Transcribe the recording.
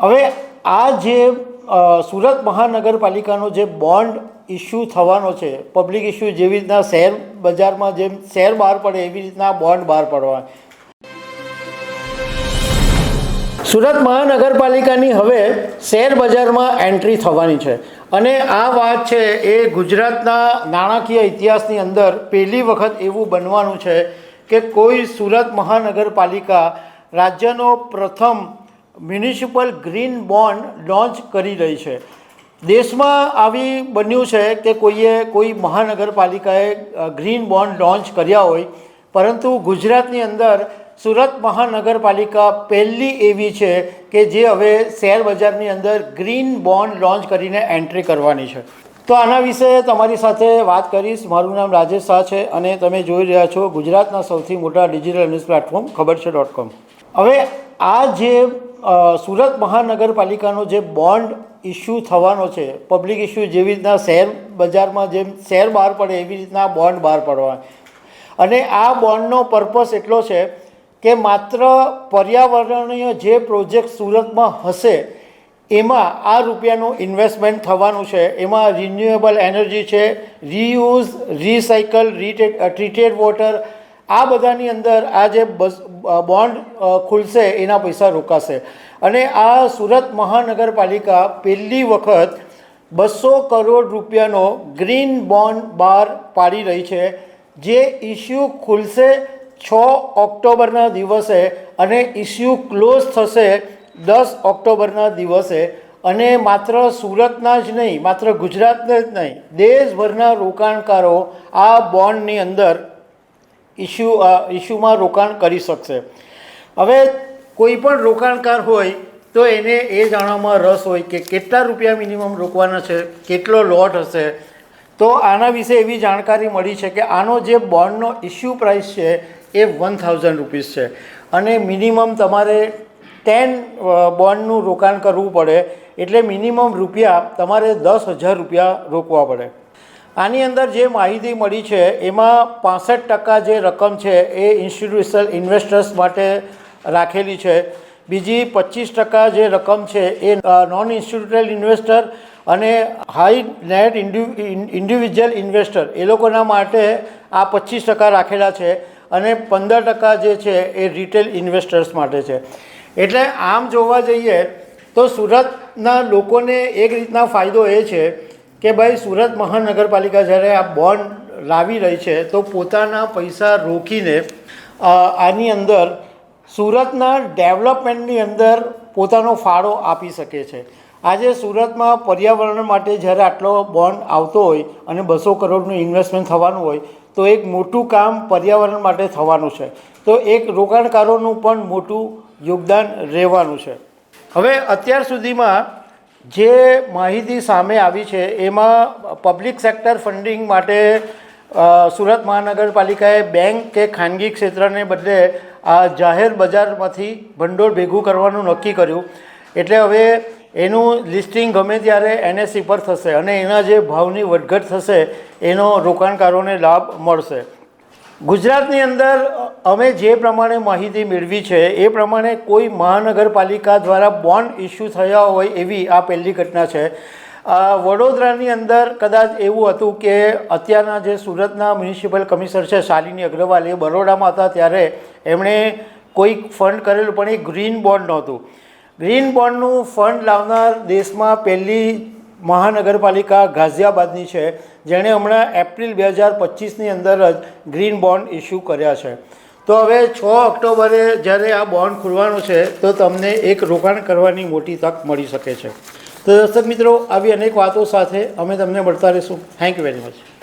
હવે આ જે સુરત મહાનગરપાલિકાનો જે બોન્ડ ઇસ્યુ થવાનો છે પબ્લિક ઇસ્યુ જેવી રીતના શેર બજારમાં જેમ શેર બહાર પડે એવી રીતના બોન્ડ બહાર પડવા. સુરત મહાનગરપાલિકાની હવે શેર બજારમાં એન્ટ્રી થવાની છે. અને આ વાત છે એ ગુજરાતના નાણાકીય ઇતિહાસની અંદર પહેલી વખત એવું બનવાનું છે કે કોઈ સુરત મહાનગરપાલિકા રાજ્યનો પ્રથમ મ્યુનિસિપલ ગ્રીન બોન્ડ લોન્ચ કરી રહી છે. દેશમાં આવી બન્યું છે કે કોઈએ કોઈ મહાનગરપાલિકાએ ગ્રીન બોન્ડ લોન્ચ કર્યા હોય, પરંતુ ગુજરાતની અંદર સુરત મહાનગરપાલિકા પહેલી એવી છે કે જે હવે શેર બજારની અંદર ગ્રીન બોન્ડ લોન્ચ કરીને એન્ટ્રી કરવાની છે. તો આના વિશે તમારી સાથે વાત કરીશ. મારું નામ રાજેશ શાહ છે અને તમે જોઈ રહ્યા છો ગુજરાતના સૌથી મોટા ડિજિટલ ન્યૂઝ પ્લેટફોર્મ, ખબર છે ડોટ કોમ. હવે આ જે સુરત મહાનગરપાલિકાનો જે બોન્ડ ઇસ્યુ થવાનો છે, પબ્લિક ઇસ્યુ જેવી રીતના શેર બજારમાં જેમ શેર બહાર પડે એવી રીતના બોન્ડ બહાર પડવા. અને આ બોન્ડનો પર્પસ એટલો છે કે માત્ર પર્યાવરણીય જે પ્રોજેક્ટ સુરતમાં હશે, એમાં આ રૂપિયાનું ઇન્વેસ્ટમેન્ટ થવાનું છે. એમાં રિન્યુએબલ એનર્જી છે, રીયુઝ, રીસાયકલ ટ્રીટેડ વોટર આ બધાની અંદર આ જે બસ બોન્ડ ખુલશે, એના પૈસા રોકાશે. અને આ સુરત મહાનગરપાલિકા પહેલી વખત બસો કરોડ રૂપિયાનો ગ્રીન બોન્ડ બહાર પાડી રહી છે, જે ઇસ્યુ ખુલશે છ ઓક્ટોબરના દિવસે અને ઇસ્યુ ક્લોઝ થશે દસ ઓક્ટોબરના દિવસે. અને માત્ર સુરતના જ નહીં, માત્ર ગુજરાતના જ નહીં, દેશભરના રોકાણકારો આ બોન્ડની અંદર ઇસ્યુ ઇસ્યુમાં રોકાણ કરી શકશે. હવે કોઈ પણ રોકાણકાર હોય તો એને એ જાણવામાં રસ હોય કે કેટલા રૂપિયા મિનિમમ રોકવાના છે, કેટલો લોટ હશે. તો આના વિશે એવી જાણકારી મળી છે કે આનો જે બોન્ડનો ઇસ્યુ પ્રાઇસ છે એ વન થાઉઝન્ડ રૂપીસ છે. અને મિનિમમ તમારે ટેન બોન્ડનું રોકાણ કરવું પડે. એટલે મિનિમમ રૂપિયા તમારે દસ હજાર રૂપિયા રોકવા પડે. આની અંદર જે માહિતી મળી છે, એમાં પાસઠ ટકા જે રકમ છે એ ઇન્સ્ટિટ્યુશનલ ઇન્વેસ્ટર્સ માટે રાખેલી છે. બીજી પચીસ ટકા જે રકમ છે એ નોન ઇન્સ્ટિટ્યુશનલ ઇન્વેસ્ટર અને હાઈ નેટ ઇન્ડિવિજ્યુઅલ ઇન્વેસ્ટર એ લોકોના માટે આ પચીસ ટકા રાખેલા છે અને પંદર ટકા જે છે એ રિટેલ ઇન્વેસ્ટર્સ માટે છે. એટલે આમ જોવા જઈએ તો સુરતના લોકોને એક રીતના ફાયદો એ છે કે ભાઈ સુરત મહાનગરપાલિકા જ્યારે આ બોન્ડ લાવી રહી છે, તો પોતાના પૈસા રોકીને આની અંદર સુરતના ડેવલપમેન્ટની અંદર પોતાનો ફાળો આપી શકે છે. આજે સુરતમાં પર્યાવરણ માટે જ્યારે આટલો બોન્ડ આવતો હોય અને બસો કરોડનું ઇન્વેસ્ટમેન્ટ થવાનું હોય, તો એક મોટું કામ પર્યાવરણ માટે થવાનું છે. તો એક રોકાણકારોનું પણ મોટું યોગદાન રહેવાનું છે. હવે અત્યાર સુધીમાં જે માહિતી સામે આવી છે, એમાં પબ્લિક સેક્ટર ફંડિંગ માટે સુરત મહાનગરપાલિકાએ બેંક કે ખાનગી ક્ષેત્રને બદલે આ જાહેર બજારમાંથી ભંડોળ ભેગું કરવાનું નક્કી કર્યું. એટલે હવે એનું લિસ્ટિંગ ગમે ત્યારે એનએસસી પર થશે અને એના જે ભાવની વધઘટ થશે, એનો રોકાણકારોને લાભ મળશે. ગુજરાતની અંદર અમે જે પ્રમાણે માહિતી મેળવી છે, એ પ્રમાણે કોઈ મહાનગરપાલિકા દ્વારા બોન્ડ ઇસ્યુ થયા હોય એવી આ પહેલી ઘટના છે. વડોદરાની અંદર કદાચ એવું હતું કે અત્યારના જે સુરતના મ્યુનિસિપલ કમિશનર છે, શાલિની અગ્રવાલ એ બરોડામાં હતા ત્યારે એમણે કોઈક ફંડ કરેલું, પણ એ ગ્રીન બોન્ડ નહોતું. ગ્રીન બોન્ડનું ફંડ લાવનાર દેશમાં પહેલી મહાનગરપાલિકા ગાઝિયાબાદની છે, જેણે હમણાં એપ્રિલ બે હજાર પચીસની અંદર જ ગ્રીન બોન્ડ ઇસ્યુ કર્યા છે. તો હવે છ ઓક્ટોબરે જ્યારે આ બોન્ડ ખુલવાનો છે, તો તમને એક રોકાણ કરવાની મોટી તક મળી શકે છે. તો દર્શક મિત્રો, આવી અનેક વાતો સાથે અમે તમને મળતા રહીશું. Thank you very much